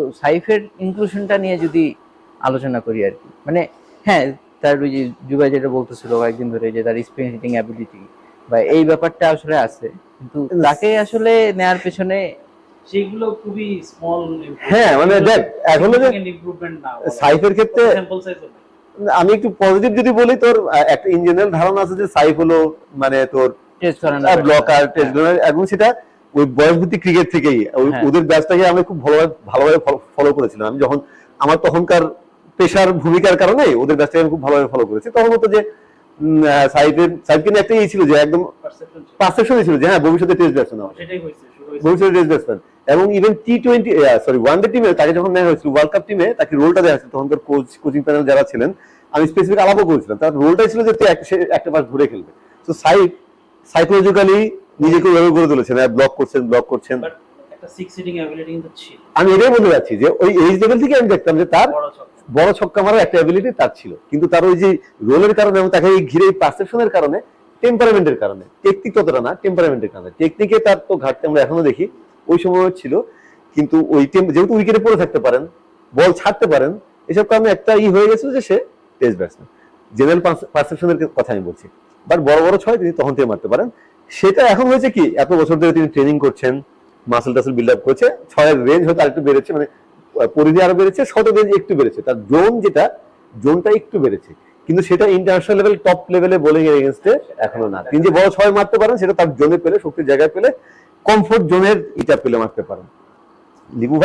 তো সাইফের ইনক্লুশনটা নিয়ে যদি আলোচনা করি আর কি। মানে হ্যাঁ তার ওই যে যুগাই যেটা বলতেছিল কয়েকদিন ধরে যে তার স্পিন হিটিং অ্যাবিলিটি বা এই ব্যাপারটা আসলে আছে। কিন্তু তাকে আসলে নেয়ার পেছনে সেগুলো খুবই স্মল হ্যাঁ, মানে দেখ, এখনও যে ইমপ্রুভমেন্ট না সাইফের ক্ষেত্রে স্যাম্পল সাইজ আমি একটু পজিটিভ যদি বলি তোর একটা ইন জেনারেল ধারণা আছে যে সাইফ হলো মানে তোর টেস্ট করেন ব্লকার টেস্ট এবং সেটা ওই বয়সভিত্তিক ক্রিকেট থেকেই ওই- হ্যাঁ। ওদের ব্যাচটাকে আমি খুব ভালোভাবে ভালোভাবে ফলো করেছিলাম। আমি যখন আমার তখনকার পেশার ভূমিকার কারণে ওদের ব্যাচটাকে আমি খুব ভালোভাবে ফলো করেছি। তখন হতো যে উম, আহ, নিয়ে একটা ই ছিল যে একদম পারসেপশন পারসেপশনই ছিল যে হ্যাঁ ভবিষ্যতে টেস্ট ব্যাটসম্যান হবে। ভবিষ্যতে টেস্ট ব্যাটসম্যান এবং even T twenty sorry one day টিমে তাকে যখন নেওয়া হয়েছিল ওয়ার্ল্ড কাপ টিমে তাকে রোলটা দেওয়া হয়েছিল তখনকার কোচ কোচিং প্যানেল যারা ছিলেন আমি স্পেসিফিক আলাপও করেছিলাম। তার রোলটাই ছিল যে এক- সে একটা বার ঘুরে খেলবে। তো সাইফ সাইকোলজিক্যালি নিজেকে ওইভাবে করে তুলেছেন ব্লক করছেন ব্লক করছেন। আমি এটাই বলতে যাচ্ছি যে ওই এইজ লেভেল থেকে আমি দেখতাম যে তার বড় ছক্কা। মারার একটা অ্যাবিলিটি তার ছিল। কিন্তু তার ওই যে রোলের কারণে এবং তাকে এই ঘিরে পারসেপশনের কারণে টেম্পারামেন্টের কারণে টেকনিক ততটা না টেম্পারামেন্টের কারণে। টেকনিকে তার তো ঘাটতি আমরা এখনও দেখি ওই সময় ছিল। কিন্তু ওই যেহেতু উইকেটে পড়ে থাকতে পারেন বল ছাড়তে পারেন এসব কারণে একটা ই হয়ে গেছিল যে সে টেস্ট ব্যাটসম্যান জেনারেল পারসেপশনের কথা আমি বলছি। বাট বড় বড় ছয় তিনি তখন থেকে মারতে পারেন। সেটা এখন হয়েছে কি, এত বছর ধরে তিনি ট্রেনিং করছেন মাসেল টাসেল বিল্ড আপ করছে, ছয়ের রেঞ্জ হয়তো আরেকটু বেড়েছে মানে পরিধি আরও বেড়েছে, শত রেঞ্জ একটু বেড়েছে, তার জোন যেটা জোনটা একটু বেড়েছে। কিন্তু সেটা ইন্টারন্যাশনাল লেভেল টপ লেভেলে বোলিং এর এগেনস্টে এখনও না। তিনি যে বড় ছয় মারতে পারেন, সেটা তার জোনে পেলে, শক্তির জায়গায় পেলে কমফোর্ট জোনের ইটা পেলে মারতে পারেন। লিবু